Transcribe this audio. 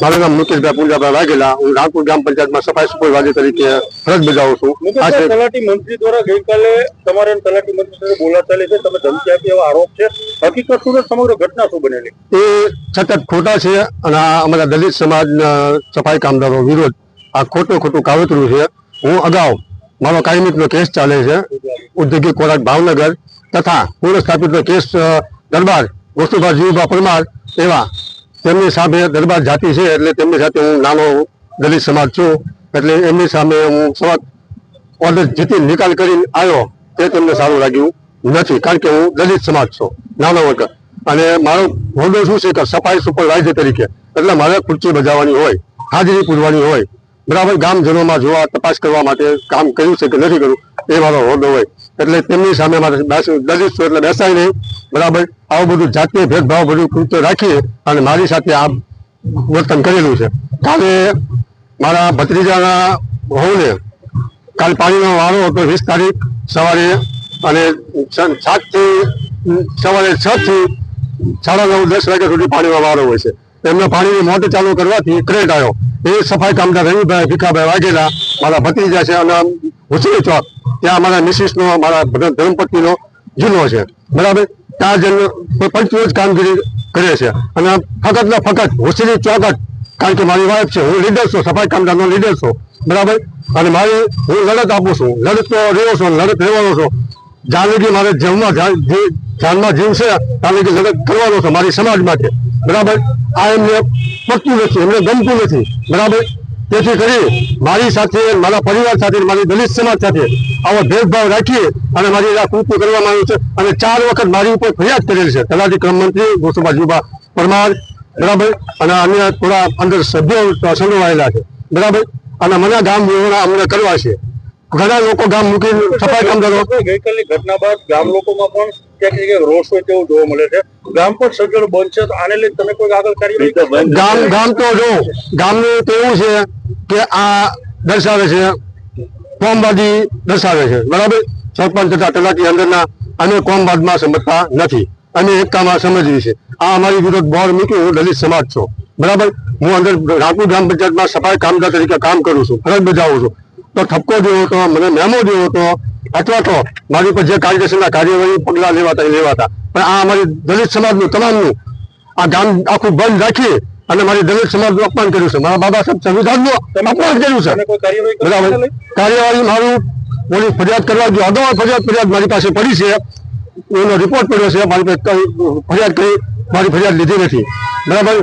મારું નામ મુકેશભાઈ પૂંજાભાઈ વાઘેલા. હું રાણપુર ગ્રામ પંચાયતમાં સફાઈ સુપરવાઇઝર તરીકે ફરજ બજાવું છું. તલાટી મંત્રી દ્વારા ગઈકાલે તમારે તલાટી મંત્રી સાથે બોલાચાલી છે. તમે ધમકી આપી એવા આરોપ છે. હકીકત શું સમગ્ર ઘટના શું બનેલી? એ સતત ખોટા છે અને અમારા દલિત સમાજના સફાઈ કામદારો વિરોધ આ ખોટું ખોટું કાવતરું છે. હું અગાઉ મારો કાયમિકનો કેસ ચાલે છે. ઉદ્યોગિક કોરાટ ભાવનગર તથા પૂર્વ સ્થાપિતનો કેસ દરબાર વસ્તુભા જીવભા પરમાર એવા તેમની સામે દરબાર જાતિ છે એટલે તેમની સાથે હું નાનો દલિત સમાજ છું. એટલે એમની સામે હું સમાજ ઓર્ડર જીતી નિકાલ કરીને આવ્યો તે તેમને સારું લાગ્યું નથી, કારણ કે હું દલિત સમાજ છું, નાનો વર્ગ. અને મારો હોદ્દો શું છે કે સફાઈ સુપરવાઇઝર તરીકે. એટલે મારે ખુરચી બજાવવાની હોય, હાજરી પૂરવાની હોય. બરાબર ગામજનોમાં જોવા, તપાસ કરવા માટે કામ કર્યું છે કે નથી કર્યું? એ મારો હોદ્દો હોય. એટલે તેમની સામે મારે દલિત છું એટલે બેસાય નહીં. બરાબર? આવું બધું જાતીય ભેદભાવ બધું કૃત્ય રાખીએ અને મારી સાથે આ વર્તન કરેલું છે. કાલે મારા ભત્રીજાના વહુને કાલ પાણીનો વારો હતો વીસ તારીખ સવારે અને સાતથી સવારે છ થી સાડા નવ, દસ વાગ્યા સુધી પાણીનો વારો હોય છે. એમને પાણીની મોટર ચાલુ કરવાથી ક્રેટ આવ્યો. એ સફાઈ કામદાર રવિભાઈ ભીખાભાઈ વાઘેલા મારા ભત્રીજા છે. અને હુસરી ચોક ત્યાં મારા મિસિસનો મારા બધા ધર્મપત્નીનો જૂનો છે. બરાબર? ત્યાં જઈને પંચરોજ કામગીરી કરે છે. અને ફકત ને ફકત હોશીની ચોકટ, કારણ કે મારી વાઈફ છે, હું લીડર છું, સફાઈ કામદારનો લીડર છું. બરાબર? અને મારી, હું લડત આપું છું. લડત તો રહ્યો છું, લડત રહેવાનો છું. જ્યાં મારે જમવા ધ્યાનમાં જીવ છે લગી લડત કરવાનો છે મારી સમાજ માટે બરાબર? આ એમને પકતું નથી, એમને ગમતું નથી. બરાબર? તેથી કરી મારી સાથે, મારા પરિવાર સાથે, મારી દલિત સમાજ સાથે આવો ભેદભાવ રાખી અને મારી આ કૃત્ય કરવામાં આવ્યું છે અને ચાર વખત મારી ઉપર ફરિયાદ કરેલી છે. તલાટી ક્રમ મંત્રી ગોસુભા જીબા પરમાર, બરાબર, અને અન્ય થોડા અંદર સભ્યો સંડોવાયેલા છે. બરાબર, અને મને ગામ વિહોણા અમને કરવા છે. ઘણા લોકો ગામ મૂકીને સફાઈ કામદારો ગઈકાલની ઘટના બાદ ગામ લોકોમાં પણ ક્યાંક રોષ જોવા મળે છે. ગામ પણ સજ્જડ છે તો આને લઈને તમે કોઈ આગળ કાર્યવાહી ગામ ગામ તો જો ગામનું તો એવું છે કે આ દર્શાવે છે કોમવાદી દર્શાવે છે બરાબર? સરપંચ તથા તલાટી અંદરના અમે કોમવાદમાં સમજતા નથી અમે એકતામાં સમજવી છે. આ અમારી વિરોધ બોર્ડ મૂક્યું હું દલિત સમાજ છું બરાબર? હું અંદર રાણપુર ગ્રામ પંચાયતમાં સફાઈ કામદાર તરીકે કામ કરું છું ફરજ બજાવું છું. તો ઠપકો દેવો હતો મને મેમો દેવો હતો અથવા તો મારી પર જે કાયદેસરના કાર્યવાહી પગલાં લેવાતા એ લેવાતા. પણ આ અમારી દલિત સમાજનું તમામનું આ ગામ આખું બંધ રાખી અને મારી દલિત સમાજનું અપમાન કર્યું છે. મારા બાબા સાહેબ સંવિધાનનું અપમાન કર્યું છે. બરાબર. કાર્યવાહી મારું પોલીસ ફરિયાદ કરવા જો અગાઉ ફરિયાદ ફરિયાદ મારી પાસે પડી છે. એનો રિપોર્ટ પડ્યો છે. મારી પાસે ફરિયાદ કરી મારી ફરિયાદ લીધી નથી. બરાબર?